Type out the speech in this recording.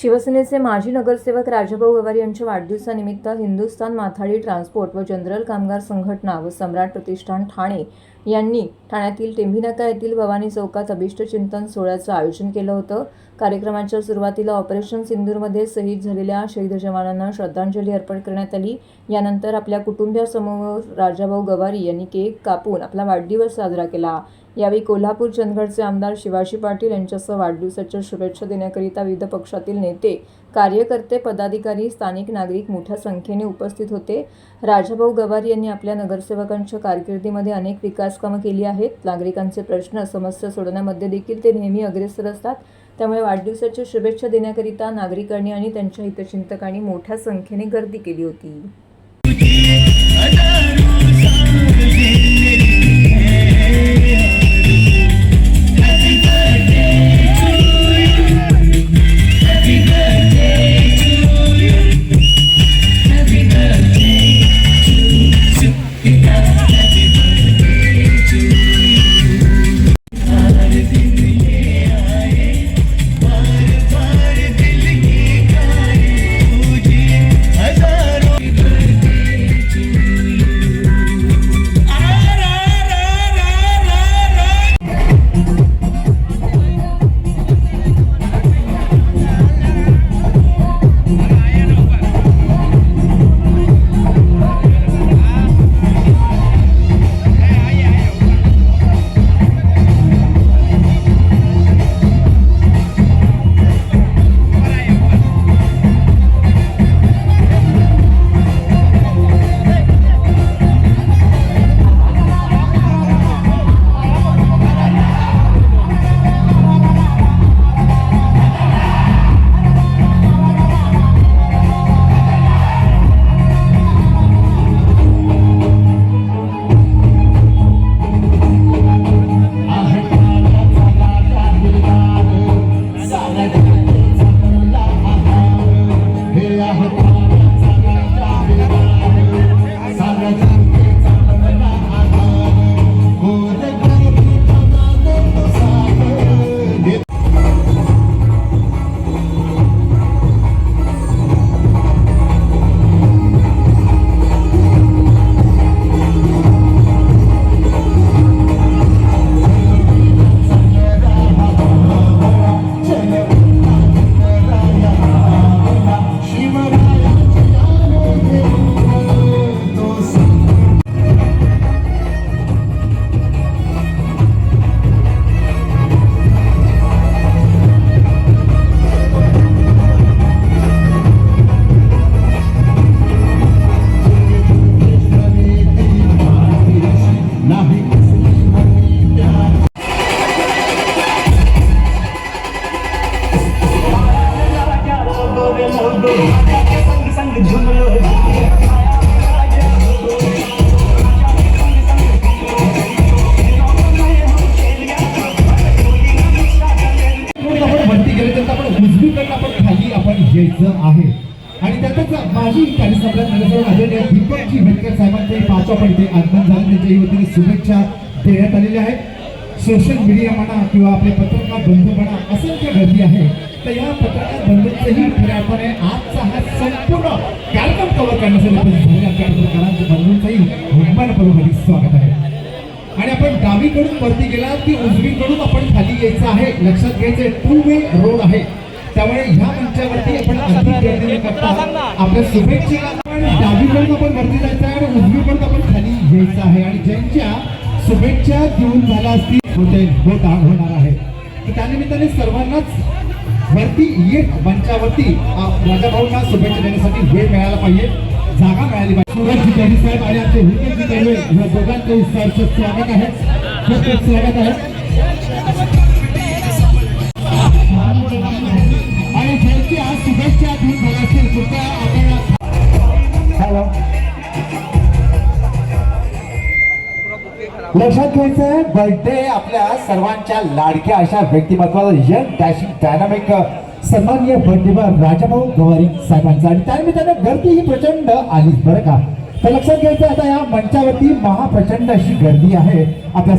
शिवसेनेचे माजी नगरसेवक राजाभाऊ गवारी यांच्या वाढदिवसानिमित्त हिंदुस्थान माथाडी ट्रान्सपोर्ट व जनरल कामगार संघटना व सम्राट प्रतिष्ठान ठाणे यांनी ठाण्यातील टेंभिनाका येथील भवानी चौकात अभिष्ट चिंतन सोहळ्याचं आयोजन केलं होतं. कार्यक्रमाच्या सुरुवातीला ऑपरेशन सिंदूरमध्ये शहीद झालेल्या शहीद जवानांना श्रद्धांजली अर्पण करण्यात आली. यानंतर आपल्या कुटुंबियासमोर राजाभाऊ गवारी यांनी केक कापून आपला वाढदिवस साजरा केला. यावेळी कोल्हापूर चंदगडचे आमदार शिवाजी पाटील यांच्यासह वाढदिवसाच्या शुभेच्छा देण्याकरिता विविध पक्षातील नेते कार्यकर्ते पदाधिकारी स्थानिक नागरिक मोठ्या संख्येने उपस्थित होते. राजाभाऊ गवारी यांनी आपल्या नगरसेवकांच्या कारकिर्दीमध्ये अनेक विकासकामं केली आहेत. नागरिकांचे प्रश्न समस्या सोडवण्यामध्ये देखील ते नेहमी अग्रेसर असतात. त्यामुळे वाढदिवसाच्या शुभेच्छा देण्याकरिता नागरिकांनी आणि त्यांच्या हितचिंतकांनी मोठ्या संख्येने गर्दी केली होती. भरती केली तर आपण उजवीकडनं आपण खाली आपण आहे. आणि त्यातच नगरसेवक आदरणीय दीपकजी साहेबांचे पाचवा पण इथे आगमन झालं. त्यांच्याही वतीने शुभेच्छा देण्यात आलेल्या आहेत सोशल मीडिया म्हणा किंवा आपले पत्रकार बंधू म्हणा असंख्य गर्दी आहे. तर या पत्रकार बंधूंचेही खऱ्या अर्थाने आजचा हा संपूर्ण कार्यक्रम कव्हर करण्यासाठी झालेल्या आपल्या पत्रकारांच्या बंधूंचंही मुंबईपूर्वक स्वागत आहे. आणि आपण डावीकडून वरती गेला की उजवीकडून आपण खाली यायचं आहे. लक्षात घ्यायचे टू वे रोड आहे. त्यामुळे ह्या मंचावरती आपण आपल्या शुभेच्छेला आपण डावीकडून आपण वरती जायचं आहे आणि उजवीकडून आपण खाली यायचं आहे. आणि ज्यांच्या शुभेच्छा देऊन झाल्या असतील होते होत होणार आहे. तर त्यानिमित्ताने सर्वांनाच वरती येत मंचावरती आ, राजाभाऊंना शुभेच्छा देण्यासाठी वेळ मिळाला पाहिजे. जागा मिळाली पाहिजे. साहेब आणि आमचे दैवे या सहर्ष स्वागत आहे. खूप खूप स्वागत आहे. ज्यांची आज शुभेच्छा कृपया आपण लक्षात घ्यायचंय बर्थडे आपल्या सर्वांच्या लाडक्या अशा व्यक्तिमत्वाला यंग डॅशिंग डायनामिक सन्माननीय बर्थडेवर राजाभाऊ गवारी साहेबांचा. आणि त्यानिमित्तानं गर्दी ही प्रचंड आलीच बरं का? तर लक्षात घ्यायचं आता या मंचावरती महाप्रचंड अशी गर्दी आहे. आपल्या